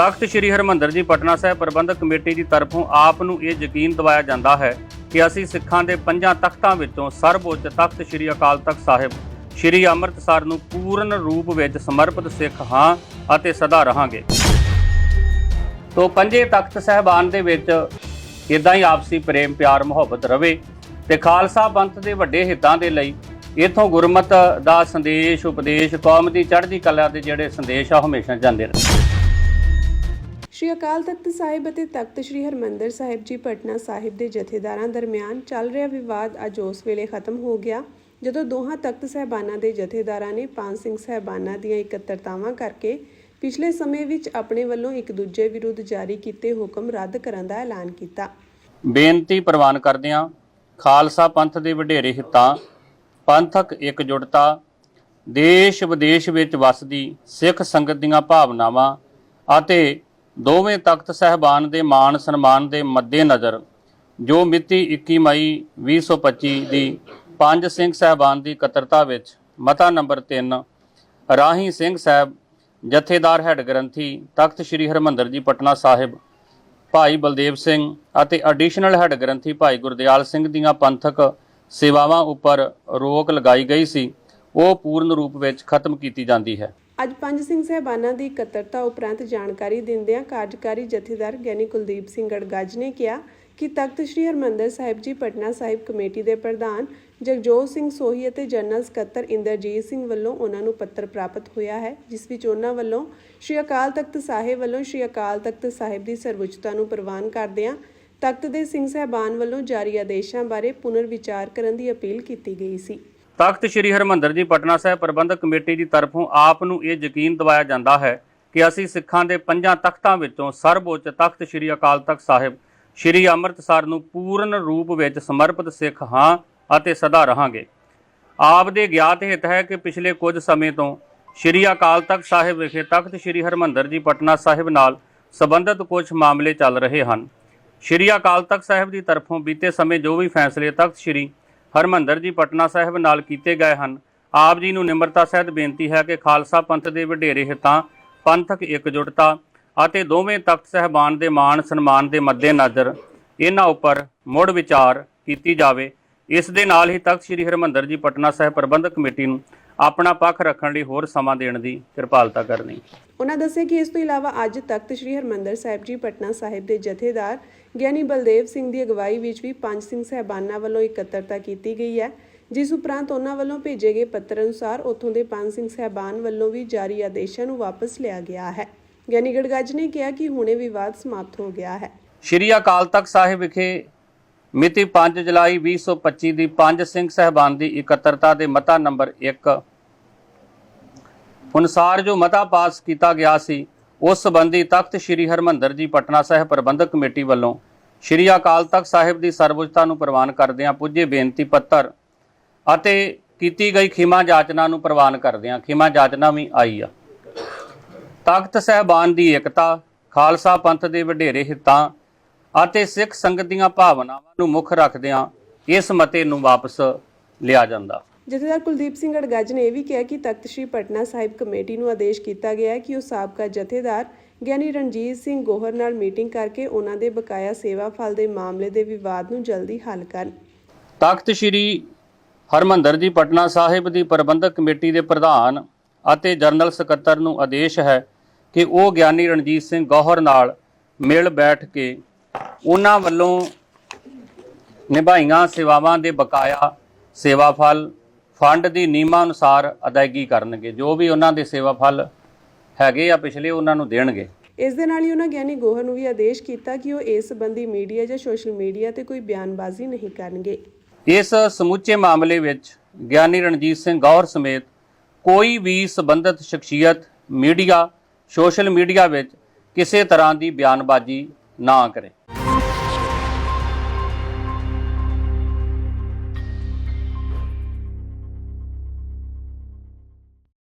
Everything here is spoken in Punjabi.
ਤਖਤ ਸ੍ਰੀ ਹਰਮੰਦਰ ਜੀ ਪਟਨਾ ਸਾਹਿਬ ਪ੍ਰਬੰਧਕ ਕਮੇਟੀ ਦੀ ਤਰਫੋਂ ਆਪ ਨੂੰ ਇਹ ਯਕੀਨ ਦਿਵਾਇਆ ਜਾਂਦਾ ਹੈ ਕਿ ਅਸੀਂ ਸਿੱਖਾਂ ਦੇ ਪੰਜਾਂ ਤਖਤਾਂ ਵਿੱਚੋਂ ਸਰਵਉੱਚ ਤਖਤ ਸ੍ਰੀ ਅਕਾਲ ਤਖਤ ਸਾਹਿਬ, ਸ੍ਰੀ ਅੰਮ੍ਰਿਤਸਰ ਨੂੰ ਪੂਰਨ ਰੂਪ ਵਿੱਚ ਸਮਰਪਿਤ ਸਿੱਖ ਹਾਂ ਅਤੇ ਸਦਾ ਰਹਾਂਗੇ। ਤੋ ਪੰਜੇ ਤਖਤ ਸਹਿਬਾਨ ਦੇ ਵਿੱਚ ਇਦਾਂ ਹੀ ਆਪਸੀ ਪ੍ਰੇਮ ਪਿਆਰ ਮੁਹੱਬਤ ਰਵੇ ਤੇ ਖਾਲਸਾ ਪੰਥ ਦੇ ਵੱਡੇ ਹਿੱਤਾਂ ਦੇ ਲਈ ਇਥੋਂ ਗੁਰਮਤ ਦਾ ਸੰਦੇਸ਼, ਉਪਦੇਸ਼, ਕੌਮ ਦੀ ਚੜ੍ਹਦੀ ਕਲਾ ਦੇ ਜਿਹੜੇ ਸੰਦੇਸ਼ ਆ ਹਮੇਸ਼ਾ ਜਾਂਦੇ ਰਹੇ। ਸ਼੍ਰੀ ਅਕਾਲ ਤਖਤ ਸਾਹਿਬ ਅਤੇ ਤਖਤ ਸ਼੍ਰੀ ਹਰਮੰਦਰ ਸਾਹਿਬ ਜੀ ਪਟਨਾ ਸਾਹਿਬ ਦੇ ਜਥੇਦਾਰਾਂ ਦਰਮਿਆਨ ਚੱਲ ਰਿਹਾ ਵਿਵਾਦ ਅੱਜ ਉਸ ਵੇਲੇ ਖਤਮ ਹੋ ਗਿਆ, ਜਦੋਂ ਦੋਹਾਂ ਤਖਤ ਸਹਿਬਾਨਾਂ ਦੇ ਜਥੇਦਾਰਾਂ ਨੇ ਪੰਜ ਸਿੰਘ ਸਹਿਬਾਨਾਂ ਦੀਆਂ ਇਕੱਤਰਤਾਵਾਂ ਕਰਕੇ ਪਿਛਲੇ ਸਮੇਂ ਵਿੱਚ ਆਪਣੇ ਵੱਲੋਂ ਇੱਕ ਦੂਜੇ ਵਿਰੁੱਧ ਜਾਰੀ ਕੀਤੇ ਹੁਕਮ ਰੱਦ ਕਰਨ ਦਾ ਐਲਾਨ ਕੀਤਾ। ਬੇਨਤੀ ਪ੍ਰਵਾਨ ਕਰਦਿਆਂ ਖਾਲਸਾ ਪੰਥ ਦੇ ਵਡੇਰੇ ਹਿੱਤਾਂ, ਪੰਥਕ ਇਕਜੁੱਟਤਾ ਦੇਸ਼ ਵਿਦੇਸ਼ ਵਿੱਚ ਵਸਦੀ ਸਿੱਖ ਸੰਗਤ ਦੀਆਂ ਭਾਵਨਾਵਾਂ ਅਤੇ ਦੋਵੇਂ ਤਖਤ ਸਹਿਬਾਨ ਦੇ ਮਾਣ ਸਨਮਾਨ ਦੇ ਮੱਦੇਨਜ਼ਰ ਜੋ ਮਿਤੀ 21 ਮਈ 2025 ਦੀ ਪੰਜ ਸਿੰਘ ਸਹਿਬਾਨ ਦੀ ਇਕੱਤਰਤਾ ਵਿੱਚ ਮਤਾ ਨੰਬਰ 3 ਰਾਹੀ ਸਿੰਘ ਸਾਹਿਬ ਜਥੇਦਾਰ ਹੈੱਡ ਗ੍ਰੰਥੀ ਤਖਤ ਸ੍ਰੀ ਹਰਮੰਦਰ ਜੀ ਪਟਨਾ ਸਾਹਿਬ, ਭਾਈ ਬਲਦੇਵ ਸਿੰਘ ਅਤੇ ਐਡੀਸ਼ਨਲ ਹੈੱਡ ਗ੍ਰੰਥੀ ਭਾਈ ਗੁਰਦਿਆਲ ਸਿੰਘ ਦੀਆਂ ਪੰਥਕ ਸੇਵਾਵਾਂ ਉੱਪਰ ਰੋਕ ਲਗਾਈ ਗਈ ਸੀ, ਉਹ ਪੂਰਨ ਰੂਪ ਵਿੱਚ ਖਤਮ ਕੀਤੀ ਜਾਂਦੀ ਹੈ। ਅੱਜ ਪੰਜ ਸਿੰਘ ਸਹਿਬਾਨਾਂ ਦੀ ਇਕੱਤਰਤਾ ਉਪਰੰਤ ਜਾਣਕਾਰੀ ਦਿੰਦਿਆਂ ਕਾਰਜਕਾਰੀ ਜਥੇਦਾਰ ਗਿਆਨੀ ਕੁਲਦੀਪ ਸਿੰਘ ਗੜਗੱਜ ਨੇ ਕਿਹਾ ਕਿ ਤਖਤ ਸ੍ਰੀ ਹਰਮੰਦਰ ਸਾਹਿਬ ਜੀ ਪਟਨਾ ਸਾਹਿਬ ਕਮੇਟੀ ਦੇ ਪ੍ਰਧਾਨ ਜਗਜੋਤ ਸਿੰਘ ਸੋਹੀ ਅਤੇ ਜਨਰਲ ਸਕੱਤਰ ਇੰਦਰਜੀਤ ਸਿੰਘ ਵੱਲੋਂ ਉਹਨਾਂ ਨੂੰ ਪੱਤਰ ਪ੍ਰਾਪਤ ਹੋਇਆ ਹੈ, ਜਿਸ ਵਿੱਚ ਉਹਨਾਂ ਵੱਲੋਂ ਸ੍ਰੀ ਅਕਾਲ ਤਖਤ ਸਾਹਿਬ ਵੱਲੋਂ ਸ੍ਰੀ ਅਕਾਲ ਤਖਤ ਸਾਹਿਬ ਦੀ ਸਰਵਉੱਚਤਾ ਨੂੰ ਪ੍ਰਵਾਨ ਕਰਦਿਆਂ ਤਖਤ ਦੇ ਸਿੰਘ ਸਹਿਬਾਨ ਵੱਲੋਂ ਜਾਰੀ ਆਦੇਸ਼ਾਂ ਬਾਰੇ ਪੁਨਰ ਵਿਚਾਰ ਕਰਨ ਦੀ ਅਪੀਲ ਕੀਤੀ ਗਈ ਸੀ। ਤਖਤ ਸ੍ਰੀ ਹਰਮੰਦਰ ਜੀ ਪਟਨਾ ਸਾਹਿਬ ਪ੍ਰਬੰਧਕ ਕਮੇਟੀ ਦੀ ਤਰਫੋਂ ਆਪ ਨੂੰ ਇਹ ਯਕੀਨ ਦਿਵਾਇਆ ਜਾਂਦਾ ਹੈ ਕਿ ਅਸੀਂ ਸਿੱਖਾਂ ਦੇ ਪੰਜਾਂ ਤਖਤਾਂ ਵਿੱਚੋਂ ਸਰਵਉੱਚ ਤਖਤ ਸ੍ਰੀ ਅਕਾਲ ਤਖਤ ਸਾਹਿਬ, ਸ੍ਰੀ ਅੰਮ੍ਰਿਤਸਰ ਨੂੰ ਪੂਰਨ ਰੂਪ ਵਿੱਚ ਸਮਰਪਿਤ ਸਿੱਖ ਹਾਂ ਅਤੇ ਸਦਾ ਰਹਾਂਗੇ। ਆਪ ਦੇ ਗਿਆਤ ਹਿੱਤ ਹੈ ਕਿ ਪਿਛਲੇ ਕੁਝ ਸਮੇਂ ਤੋਂ ਸ੍ਰੀ ਅਕਾਲ ਤਖਤ ਸਾਹਿਬ ਵਿਖੇ ਤਖਤ ਸ੍ਰੀ ਹਰਮੰਦਰ ਜੀ ਪਟਨਾ ਸਾਹਿਬ ਨਾਲ ਸੰਬੰਧਿਤ ਕੁਝ ਮਾਮਲੇ ਚੱਲ ਰਹੇ ਹਨ। ਸ੍ਰੀ ਅਕਾਲ ਤਖਤ ਸਾਹਿਬ ਦੀ ਤਰਫੋਂ ਬੀਤੇ ਸਮੇਂ ਜੋ ਵੀ ਫੈਸਲੇ ਤਖਤ ਸ੍ਰੀ ਹਰਮੰਦਰ ਜੀ ਪਟਨਾ ਸਾਹਿਬ ਨਾਲ ਕੀਤੇ ਗਏ ਹਨ। ਆਪ ਜੀ ਨੂੰ ਨਿਮਰਤਾ ਸਹਿਤ ਬੇਨਤੀ ਹੈ ਕਿ ਖਾਲਸਾ ਪੰਥ ਦੇ ਵਡੇਰੇ ਹਿੱਤਾਂ, ਪੰਥਕ ਇਕਜੁੱਟਤਾ ਅਤੇ ਦੋਵੇਂ ਤਖਤ ਸਹਿਬਾਨ ਦੇ ਮਾਣ ਸਨਮਾਨ ਦੇ ਮੱਦੇਨਜ਼ਰ ਇਹਨਾਂ ਉੱਪਰ ਮੁੜ ਵਿਚਾਰ ਕੀਤੀ ਜਾਵੇ। ਇਸ ਦੇ ਨਾਲ ਹੀ ਤਖਤ ਸ੍ਰੀ ਹਰਮੰਦਰ ਜੀ ਪਟਨਾ ਸਾਹਿਬ ਪ੍ਰਬੰਧਕ ਕਮੇਟੀ ਨੂੰ ਆਪਣਾ ਪੱਖ ਰੱਖਣ ਲਈ ਹੋਰ ਸਮਾਂ ਦੇਣ ਦੀ ਕਿਰਪਾਲਤਾ ਕਰਨੀ। ਉਹਨਾਂ ਦੱਸਿਆ ਕਿ ਇਸ ਤੋਂ ਇਲਾਵਾ ਅੱਜ ਤਖਤ ਸ੍ਰੀ ਹਰਮੰਦਰ ਸਾਹਿਬ ਜੀ ਪਟਨਾ ਸਾਹਿਬ ਦੇ ਜਥੇਦਾਰ ਗਿਆਨੀ ਬਲਦੇਵ ਸਿੰਘ ਦੀ ਅਗਵਾਈ ਵਿੱਚ ਵੀ ਪੰਜ ਸਿੰਘ ਸਹਿਬਾਨਾਂ ਵੱਲੋਂ ਇਕੱਤਰਤਾ ਕੀਤੀ ਗਈ ਹੈ ਜਿਸ ਉਪਰੰਤ ਉਹਨਾਂ ਵੱਲੋਂ ਭੇਜੇ ਗਏ ਪੱਤਰ ਅਨੁਸਾਰ ਉੱਥੋਂ ਦੇ ਪੰਜ ਸਿੰਘ ਸਹਿਬਾਨ ਵੱਲੋਂ ਵੀ ਜਾਰੀ ਆਦੇਸ਼ਾਂ ਨੂੰ ਵਾਪਸ ਲਿਆ ਗਿਆ ਹੈ। ਗਿਆਨੀ ਗੜਗੱਜ ਨੇ ਕਿਹਾ ਕਿ ਹੁਣੇ ਵਿਵਾਦ ਸਮਾਪਤ ਹੋ ਗਿਆ ਹੈ। ਸ਼੍ਰੀ ਅਕਾਲ ਤਖਤ ਸਾਹਿਬ ਵਿਖੇ ਮਿਤੀ 5 ਜੁਲਾਈ 2025 ਦੀ ਪੰਜ ਸਿੰਘ ਸਹਿਬਾਨ ਦੀ ਇਕੱਤਰਤਾ ਦੇ ਮਤਾ ਨੰਬਰ 1 ਅਨੁਸਾਰ ਜੋ ਮਤਾ ਪਾਸ ਕੀਤਾ ਗਿਆ ਸੀ, ਉਸ ਸੰਬੰਧੀ ਤਖਤ ਸ੍ਰੀ ਹਰਮੰਦਰ ਜੀ ਪਟਨਾ ਸਾਹਿਬ ਪ੍ਰਬੰਧਕ ਕਮੇਟੀ ਵੱਲੋਂ ਸ਼੍ਰੀ ਅਕਾਲ ਤਖਤ ਸਾਹਿਬ ਦੀ ਸਰਵਉੱਚਤਾ ਨੂੰ ਪ੍ਰਵਾਨ ਕਰਦਿਆਂ ਪੁੱਜੇ ਬੇਨਤੀ ਪੱਤਰ ਅਤੇ ਕੀਤੀ ਗਈ ਖਿਮਾ ਜਾਚਨਾ ਨੂੰ ਪ੍ਰਵਾਨ ਕਰਦਿਆਂ ਖਿਮਾ ਜਾਚਨਾ ਵੀ ਆਈ ਆ। ਤਖਤ ਸਹਿਬਾਨ ਦੀ ਏਕਤਾ, ਖਾਲਸਾ ਪੰਥ ਦੇ ਵਡੇਰੇ ਹਿੱਤਾਂ ਅਤੇ ਸਿੱਖ ਸੰਗਤ ਦੀਆਂ ਭਾਵਨਾਵਾਂ ਨੂੰ ਮੁੱਖ ਰੱਖਦਿਆਂ ਇਸ ਮਤੇ ਨੂੰ ਵਾਪਸ ਲਿਆ ਜਾਂਦਾ। ਜਥੇਦਾਰ ਕੁਲਦੀਪ ਸਿੰਘ ਅੜਗੱਜ ਨੇ ਇਹ ਵੀ ਕਿਹਾ ਕਿ ਤਖਤ ਸ੍ਰੀ ਪਟਨਾ ਸਾਹਿਬ ਕਮੇਟੀ ਨੂੰ ਆਦੇਸ਼ ਕੀਤਾ ਗਿਆ ਹੈ ਕਿ ਉਹ ਸਾਬਕਾ ਜਥੇਦਾਰ ਗਿਆਨੀ ਰਣਜੀਤ ਸਿੰਘ ਗੋਹਰ ਨਾਲ ਮੀਟਿੰਗ ਕਰਕੇ ਉਹਨਾਂ ਦੇ ਬਕਾਇਆ ਸੇਵਾ ਫਲ ਦੇ ਮਾਮਲੇ ਦੇ ਵਿਵਾਦ ਨੂੰ ਜਲਦੀ ਹੱਲ ਕਰਨ। ਤਖਤ ਸ੍ਰੀ ਹਰਮੰਦਰ ਜੀ ਪਟਨਾ ਸਾਹਿਬ ਦੀ ਪ੍ਰਬੰਧਕ ਕਮੇਟੀ ਦੇ ਪ੍ਰਧਾਨ ਅਤੇ ਜਨਰਲ ਸਕੱਤਰ ਨੂੰ ਆਦੇਸ਼ ਹੈ ਕਿ ਉਹ ਗਿਆਨੀ ਰਣਜੀਤ ਸਿੰਘ ਗੌਹਰ ਨਾਲ ਮਿਲ ਬੈਠ ਕੇ ਉਹਨਾਂ ਵੱਲੋਂ ਨਿਭਾਈਆਂ ਸੇਵਾਵਾਂ ਦੇ ਬਕਾਇਆ ਸੇਵਾ ਫਲ ਫੰਡ ਦੀ ਨਿਯਮਾਂ ਅਨੁਸਾਰ ਅਦਾਇਗੀ ਕਰਨਗੇ। ਜੋ ਵੀ ਉਹਨਾਂ ਦੇ ਸੇਵਾ ਫਲ ਹੈਗੇ ਆ ਪਿਛਲੇ ਉਹਨਾਂ ਨੂੰ ਦੇਣਗੇ। ਇਸ ਦੇ ਨਾਲ ਹੀ ਉਹਨਾਂ ਗਿਆਨੀ ਗੋਹਰ ਨੂੰ ਵੀ ਆਦੇਸ਼ ਕੀਤਾ ਕਿ ਉਹ ਇਸ ਸੰਬੰਧੀ ਮੀਡੀਆ ਜਾਂ ਸੋਸ਼ਲ ਮੀਡੀਆ ਤੇ ਕੋਈ ਬਿਆਨਬਾਜ਼ੀ ਨਹੀਂ ਕਰਨਗੇ। ਇਸ ਸਮੁੱਚੇ ਮਾਮਲੇ ਵਿੱਚ ਗਿਆਨੀ ਰਣਜੀਤ ਸਿੰਘ ਗੌਰ ਸਮੇਤ ਕੋਈ ਵੀ ਸਬੰਧਤ ਸ਼ਖਸੀਅਤ ਮੀਡੀਆ ਸੋਸ਼ਲ ਮੀਡੀਆ ਵਿੱਚ ਕਿਸੇ ਤਰ੍ਹਾਂ ਦੀ ਬਿਆਨਬਾਜ਼ੀ ਨਾ ਕਰੇ।